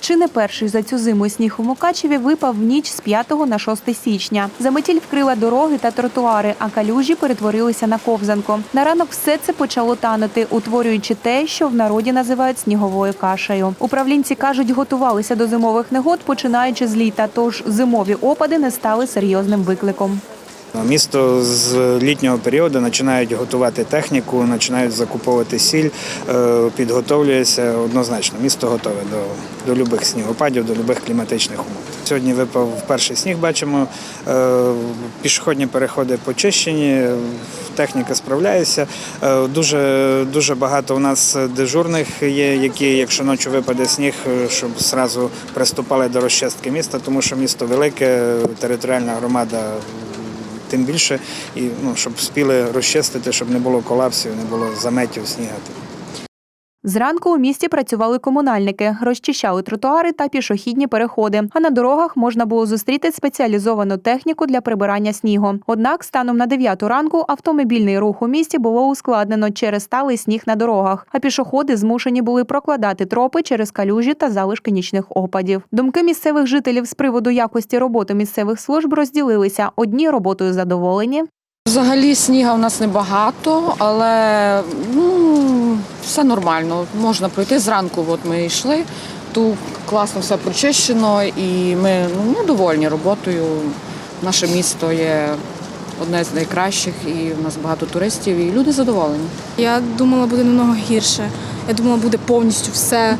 Чи не перший за цю зиму сніг у Мукачеві випав в ніч з 5 на 6 січня. Заметіль вкрила дороги та тротуари, а калюжі перетворилися на ковзанку. На ранок все це почало танути, утворюючи те, що в народі називають сніговою кашею. Управлінці кажуть, готувалися до зимових негод, починаючи з літа, тож зимові опади не стали серйозним викликом. Місто з літнього періоду починають готувати техніку, починають закуповувати сіль, е, підготовлюється однозначно. Місто готове до, до любих снігопадів, до любих кліматичних умов. Сьогодні випав перший сніг, бачимо. е, Пішохідні переходи почищені, техніка справляється. Е, Дуже, дуже багато у нас дежурних є, які, якщо ночі випаде сніг, щоб зразу приступали до розчистки міста, тому що місто велике, територіальна громада тим більше, і ну, щоб спіли розчистити, щоб не було колапсів, не було заметів снігу. Зранку у місті працювали комунальники, розчищали тротуари та пішохідні переходи. А на дорогах можна було зустріти спеціалізовану техніку для прибирання снігу. Однак, станом на 9 ранку автомобільний рух у місті було ускладнено через сталий сніг на дорогах. А пішоходи змушені були прокладати тропи через калюжі та залишки нічних опадів. Думки місцевих жителів з приводу якості роботи місцевих служб розділилися. Одні роботою задоволені, Взагалі сніга у нас небагато, але ну, все нормально. Можна пройти зранку. От ми йшли. Тут класно все прочищено, і ми ну, довольні роботою. Наше місто є одне з найкращих, і в нас багато туристів, і люди задоволені. Я думала, буде намного гірше. Я думала, буде повністю все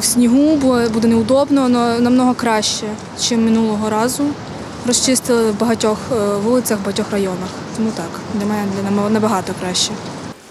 в снігу, бо буде неудобно, але намного краще, ніж минулого разу. Розчистили в багатьох е, вулицях, в багатьох районах. Тому так, для мене набагато краще.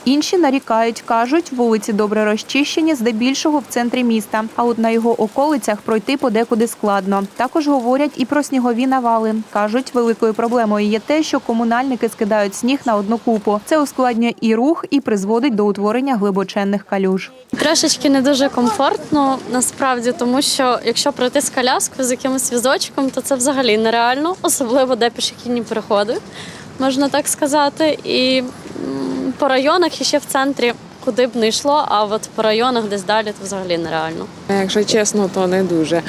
Інші нарікають, кажуть, вулиці добре розчищені, здебільшого в центрі міста. А от на його околицях пройти подекуди складно. Також говорять і про снігові навали. кажуть, великою проблемою є те, що комунальники скидають сніг на одну купу. Це ускладнює і рух, і призводить до утворення глибоченних калюж. Трошечки не дуже комфортно насправді, тому що якщо пройти з коляскою з якимось візочком, то це взагалі нереально, особливо де пішохідні переходи, можна так сказати. І по районах і ще в центрі куди б не йшло, а от по районах десь далі то взагалі нереально. Якщо чесно, то не дуже.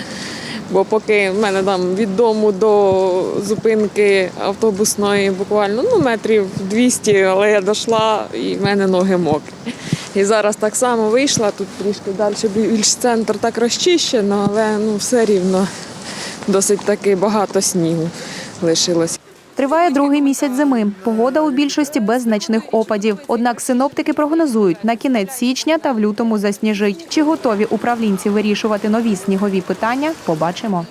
Бо поки в мене там від дому до зупинки автобусної буквально ну, метрів 200, але я дійшла і в мене ноги мокрі. І зараз так само вийшла, тут трішки далі більш центр так розчищено, але ну, все рівно досить таки багато снігу лишилось. Триває другий місяць зими. Погода у більшості без значних опадів. Однак синоптики прогнозують, на кінець січня та в лютому засніжить. Чи готові управлінці вирішувати нові снігові питання? Побачимо.